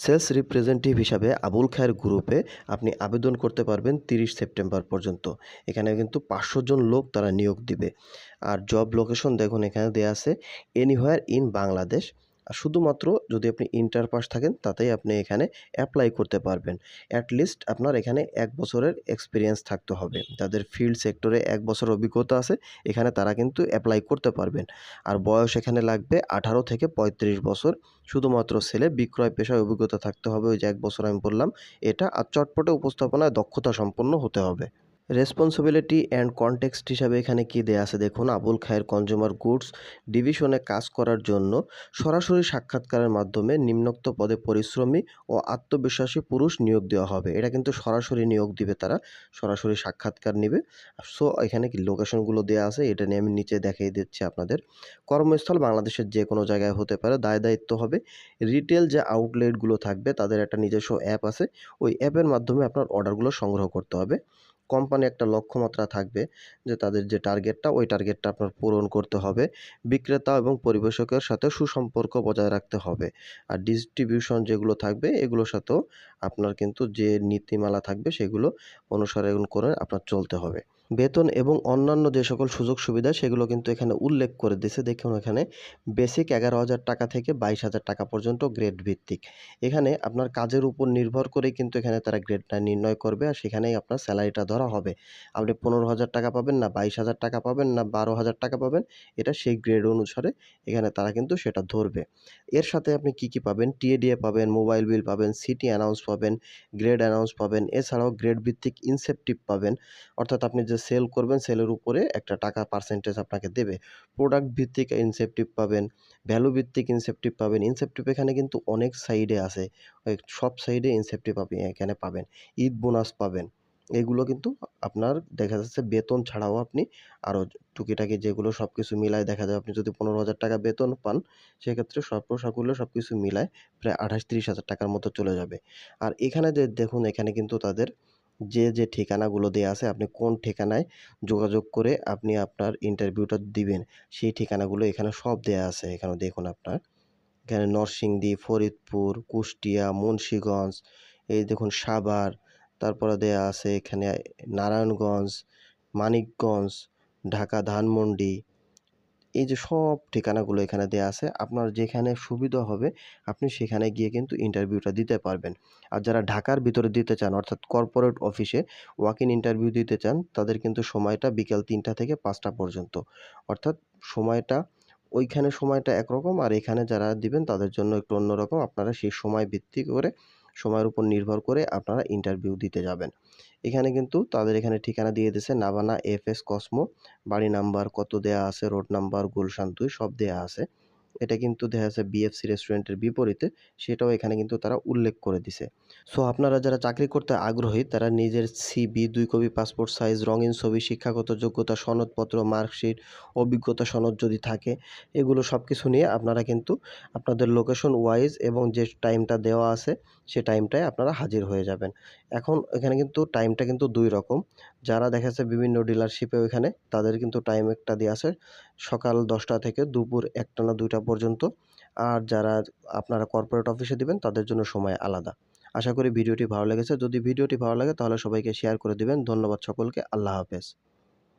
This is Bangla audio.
সেলস রিপ্রেজেন্টেটিভ হিসাবে আবুল খায়ের গ্রুপে আপনি আবেদন করতে পারবেন তিরিশ সেপ্টেম্বর পর্যন্ত। এখানে কিন্তু পাঁচশো জন লোক তারা নিয়োগ দিবে। আর জব লোকেশন দেখুন এখানে দেওয়া আছে এনিহোয়ার ইন বাংলাদেশ। আর শুধুমাত্র যদি আপনি ইন্টার পাস থাকেন, তাতেই আপনি এখানে অ্যাপ্লাই করতে পারবেন। অ্যাটলিস্ট আপনার এখানে এক বছরের এক্সপিরিয়েন্স থাকতে হবে। যাদের ফিল্ড সেক্টরে এক বছর অভিজ্ঞতা আছে, এখানে তারা কিন্তু অ্যাপ্লাই করতে পারবেন। আর বয়স এখানে লাগবে আঠারো থেকে পঁয়ত্রিশ বছর। শুধুমাত্র ছেলে বিক্রয় পেশায় অভিজ্ঞতা থাকতে হবে, ওই যে এক বছর আমি বললাম, এটা আর চটপটে উপস্থাপনায় দক্ষতা সম্পন্ন হতে হবে। রেসপন্সিবিলিটি অ্যান্ড কনটেক্সট হিসাবে এখানে কি দেয়া আছে দেখুন, আবুল খায়ের কনজিউমার গুডস ডিভিশনে কাজ করার জন্য সরাসরি সাক্ষাৎকারের মাধ্যমে নিম্নোক্ত পদে পরিশ্রমী ও আত্মবিশ্বাসী পুরুষ নিয়োগ দেওয়া হবে। এটা কিন্তু সরাসরি নিয়োগ দিবে তারা, সরাসরি সাক্ষাৎকার নেবে। সো এখানে কি লোকেশনগুলো দেওয়া আছে, এটা নিয়ে আমি নিচে দেখিয়ে দিচ্ছি আপনাদের। কর্মস্থল বাংলাদেশের যে কোনো জায়গায় হতে পারে, দায় দায়িত্ব হবে। রিটেল যে আউটলেটগুলো থাকবে, তাদের একটা নিজস্ব অ্যাপ আছে। ওই অ্যাপের মাধ্যমে আপনার অর্ডারগুলো সংগ্রহ করতে হবে। কোম্পানি একটা লক্ষ্যমাত্রা থাকবে যে তাদের যে টার্গেটটা ওই টার্গেটটা আপনার পূরণ করতে হবে। বিক্রেতা এবং পরিবেশকের সাথে সুসম্পর্ক বজায় রাখতে হবে। আর ডিস্ট্রিবিউশন যেগুলো থাকবে, এগুলোর সাথেও আপনার কিন্তু যে নীতিমালা থাকবে, সেগুলো অনুসরণ করে আপনার চলতে হবে। বেতন এবং অন্যান্য যে সকল সুযোগ সুবিধা সেগুলো কিন্তু এখানে উল্লেখ করে দিছে দেখুন এখানে বেসিক এগারো হাজার টাকা থেকে বাইশ হাজার টাকা পর্যন্ত গ্রেড ভিত্তিক। এখানে আপনার কাজের উপর নির্ভর করেই কিন্তু এখানে তারা গ্রেডটা নির্ণয় করবে আর সেখানেই আপনার স্যালারিটা ধরা হবে। আপনি পনেরো হাজার টাকা পাবেন না, বাইশ হাজার টাকা পাবেন না, বারো হাজার টাকা পাবেন, এটা সেই গ্রেড অনুসারে এখানে তারা কিন্তু সেটা ধরবে। এর সাথে আপনি কি কি পাবেন? টিএডিএ পাবেন মোবাইল বিল পাবেন সিটি অ্যানাউন্স পাবেন গ্রেড অ্যানাউন্স পাবেন, এছাড়াও গ্রেড ভিত্তিক ইনসেপটিভ পাবেন। অর্থাৎ আপনি যে সেল করবেন সেলের উপরে একটা টাকা পার্সেন্টেজ আপনাকে দেবে। প্রোডাক্ট ভিত্তিক ইনসেপটিভ পাবেন ভ্যালু ভিত্তিক ইনসেপটিভ পাবেন। ইনসেপটিভ এখানে কিন্তু অনেক সাইডে আছে। সব সাইডে ইনসেপটিভ আপনি এখানে পাবেন। ঈদ বোনাস পাবেন। এগুলো কিন্তু আপনার দেখা যাচ্ছে বেতন ছাড়াও আপনি আরও টুকিটাকি যেগুলো সব কিছু মিলায় দেখা যায়, আপনি যদি পনেরো হাজার টাকা বেতন পান, সেক্ষেত্রে সব সকলে সব কিছু মিলায় প্রায় আঠাশ তিরিশ হাজার টাকার মতো চলে যাবে। আর এখানে যে দেখুন, এখানে কিন্তু তাদের যে যে ঠিকানাগুলো দেওয়া আছে, আপনি কোন ঠিকানায় যোগাযোগ করে আপনি আপনার ইন্টারভিউটা দিবেন, সেই ঠিকানাগুলো এখানে সব দেয়া আছে। এখানে দেখুন আপনার। এখানে নরসিংদী, ফরিদপুর, কুষ্টিয়া, মুন্সীগঞ্জ, এই দেখুন সাভার, তারপরে দেয়া আছে এখানে নারায়ণগঞ্জ, মানিকগঞ্জ, ঢাকা, ধানমন্ডি এই যে সব ঠিকানাগুলো এখানে দেয়া আছে, আপনার যেখানে সুবিধা হবে আপনি সেখানে গিয়ে কিন্তু ইন্টারভিউটা দিতে পারবেন। আর যারা ঢাকার ভিতরে দিতে চান, অর্থাৎ কর্পোরেট অফিসে ওয়াক ইন ইন্টারভিউ দিতে চান, তাদের কিন্তু সময়টা বিকেল তিনটা থেকে পাঁচটা পর্যন্ত। অর্থাৎ সময়টা, ওইখানে সময়টা একরকম, আর এখানে যারা দিবেন তাদের জন্য একটু অন্যরকম। আপনারা সেই সময় ভিত্তি করে সময়ের উপর নির্ভর করে আপনারা ইন্টারভিউ দিতে যাবেন। এখানে কিন্তু তাদের এখানে ঠিকানা দিয়ে দিয়েছে, নাবানা এফ এস কসমো, বাড়ি নাম্বার কত দেয়া আছে, রোড নাম্বার, গুলশান দুই, সব দেয়া আছে। এটা কিন্তু দেখা যাচ্ছে বিএফসি রেস্টুরেন্টের বিপরীতে, সেটাও এখানে কিন্তু তারা উল্লেখ করে দিছে। সো আপনারা যারা চাকরি করতে আগ্রহী, তারা নিজের সিবি দুই কপি পাসপোর্ট সাইজ রঙিন ছবি, শিক্ষাগত যোগ্যতা, সনদপত্র, মার্কশিট, অভিজ্ঞতা সনদ যদি থাকে, এগুলো সব কিছু নিয়ে আপনারা কিন্তু আপনাদের লোকেশন ওয়াইজ এবং যে টাইমটা দেওয়া আছে সে টাইমটায় আপনারা হাজির হয়ে যাবেন। এখন এখানে কিন্তু টাইমটা কিন্তু দুই রকম। যারা দেখা যাচ্ছে বিভিন্ন ডিলারশিপে ওইখানে, তাদের কিন্তু টাইম একটা দেওয়া আছে সকাল দশটা থেকে দুপুর একটা না দুইটা পর্যন্ত। আর যারা আপনারা কর্পোরেট অফিসে দিবেন, তাদের জন্য সময় আলাদা। আশা করি ভিডিওটি ভালো লেগেছে। যদি ভিডিওটি ভালো লাগে, তাহলে সবাইকে শেয়ার করে দিবেন। ধন্যবাদ সকলকে। আল্লাহ হাফেজ।